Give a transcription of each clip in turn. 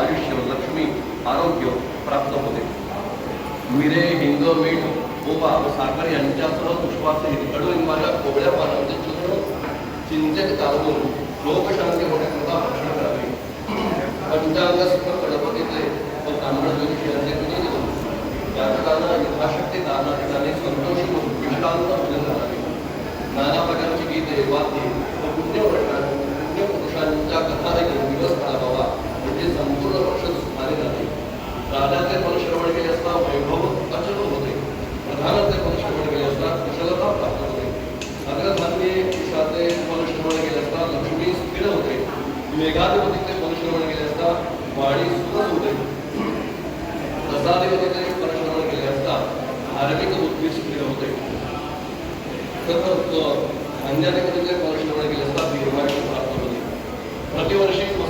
아저씨가 आरोग्य प्राप्त होते. मिरे हिंग मीठ ओवा व साखर यांच्यासह पुष्पाचे कडुलिंबाच्या कोबड्या पानांचे चित्र चिंतेत काढून लोकशांती होण्याकरता भाषण करावे. पंचांगस्थ गणपतीचे व ब्राह्मण ज्योतिष यांचे पूजन करून जातकांना यथाशक्ती दाना ठिकाणी संतोष होऊन विश्रांत पूजन करावे. नाना प्रकारची गीते वाद्ये व पुण्यवर्षा मेघाधिपतीचे परश्रवण केले असता वाणी सुरत होते. प्रसादिपतीचे मन श्रवण केले असता धार्मिक बुद्धी स्थिर होते. सर्व अन्याधिपतीचे मन श्रवण केले असता दीर्घायुष्य प्राप्त होते प्रतिवर्षी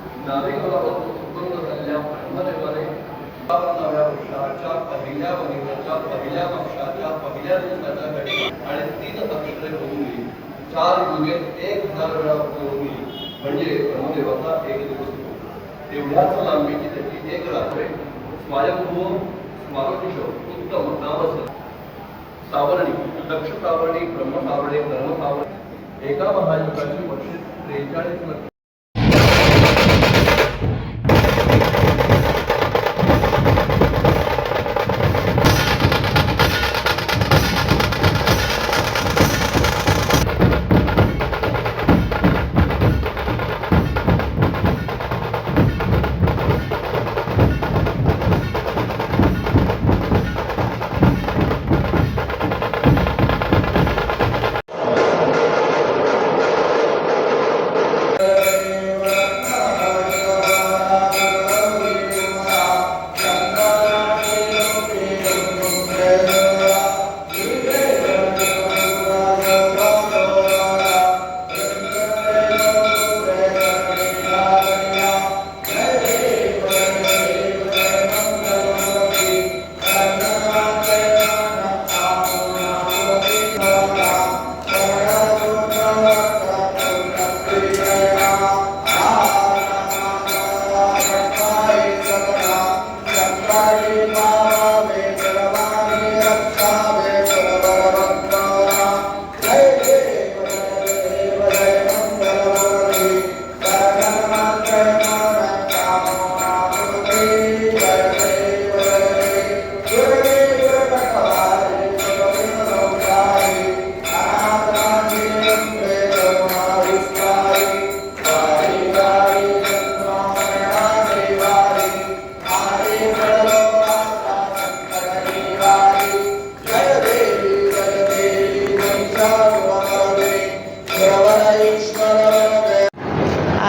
नाविकावर उत्पन्न झालेल्या ब्रह्मदेवाने नव्या वर्षाच्या पहिल्या महिन्याच्या पहिल्या वर्षाच्या पहिल्या दिवसाच्या घडी आणि तीन अक्षरे होऊन चार युगे एक हजार वेळा होऊन म्हणजे ब्रह्मदेवाचा एक दिवस तेवढ्याच लांबीची त्याची एक रात्र स्वयंभू स्मारकिश उत्तम नामस सावरणी दक्ष सावरणी ब्रह्म सावरणी धर्म सावरणी एका महायुगाची वर्षे त्रेचाळीस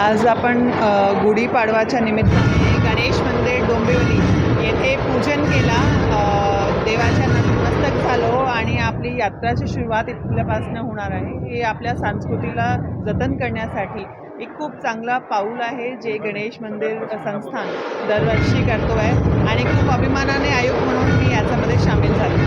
आज आपण गुढीपाडवाच्या निमित्ताने गणेश मंदिर डोंबिवली येथे पूजन केला. देवाच्या नतमस्तक झालो आणि आपली यात्राची सुरुवात इथल्यापासून होणार आहे. हे आपल्या संस्कृतीला जतन करण्यासाठी एक खूप चांगला पाऊल आहे जे गणेश मंदिर संस्थान दरवर्षी करतो आहे. आणि खूप अभिमानाने आयोग म्हणून मी याच्यामध्ये सामील झाले.